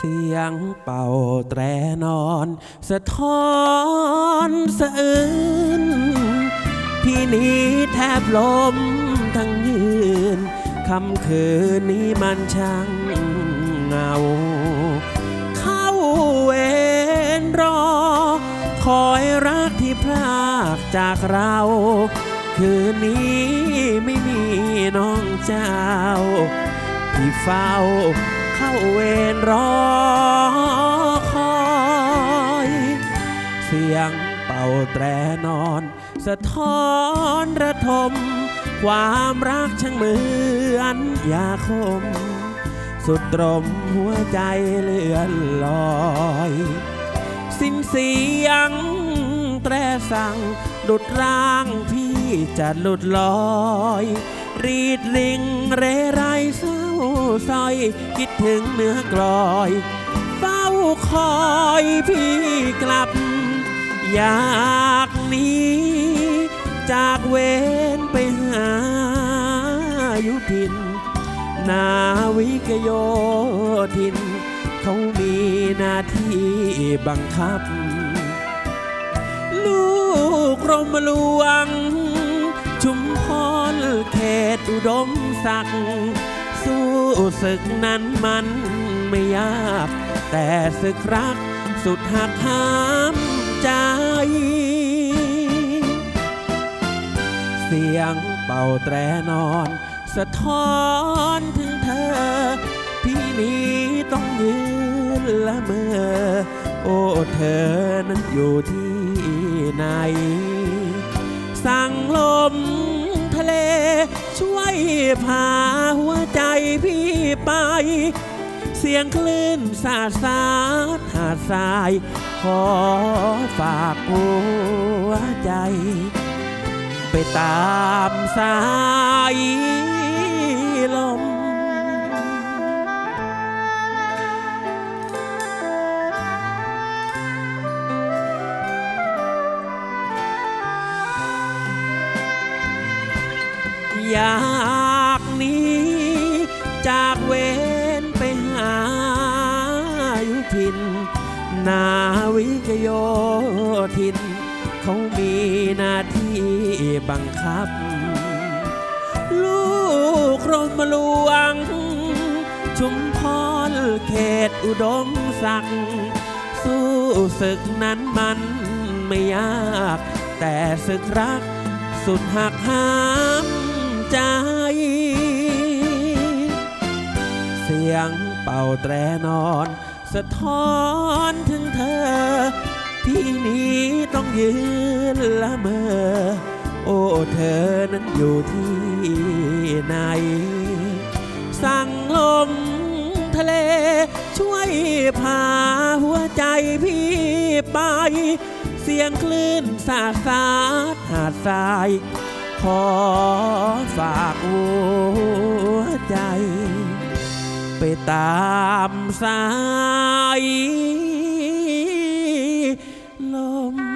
เสียงเป่าแตรนอน สะท้อนสะอื้นพี่นี้แทบล้มทั้งยืนคำคืนนี้มันช่างเงา เข้าเวรรอ คอยรักที่พลากจากเรา คืนนี้ไม่มีน้องเจ้า ที่เฝ้า เข้าเวรรอคอย เสียงเป่าแตรนอน สะท้อนระทม ความรักช่างเหมือนยาคม สุดตรมหัวใจเลื่อนลอย สิ้นเสียงแตรสั่งดุดร่างพี่จะหลุดลอย รีดลิงเรไรา ซอยคิดถึงเนื้อกลอย เฝ้าคอยพี่กลับ อยากหนีจากเวนไปหายู่ทิน นาวิกโยธิน เขามีหน้าที่บังคับ ลูกรมหลวงชุมพรเขตอุดมศักดิ์ สู้ศึกนั้นมันไม่ยาก แต่ศึกรักสุดหักห้ามใจ เสียงเป่าแตรนอน สะท้อนถึงเธอพี่นี้ต้องยืนละเมอ โอ้เธอนั้นอยู่ที่ไหน สั่งลมทะเลช่วยพาหัว ไป เสียงคลื่นสาดสาดหาดทราย ขอฝากหัวใจ ไปตามสายลมอยากหนี้ ทิน นาวิกโยธิน เขามีหน้าที่บังคับ ลูกรมหลวง ชุมพรเขตอุดมศักดิ์สู้ศึกนั้นมันไม่ยาก แต่ศึกรักสุดหักห้ามใจเสียงเป่าแตรนอน สะท้อนถึงเธอพี่นี้ต้องยืนละเมอ โอ้เธอนั้นอยู่ที่ไหน สั่งลมทะเล ช่วยพาหัวใจพี่ไป เสียงคลื่นสาดสาดหาดทราย ขอฝากหัวใจ ตามสายลม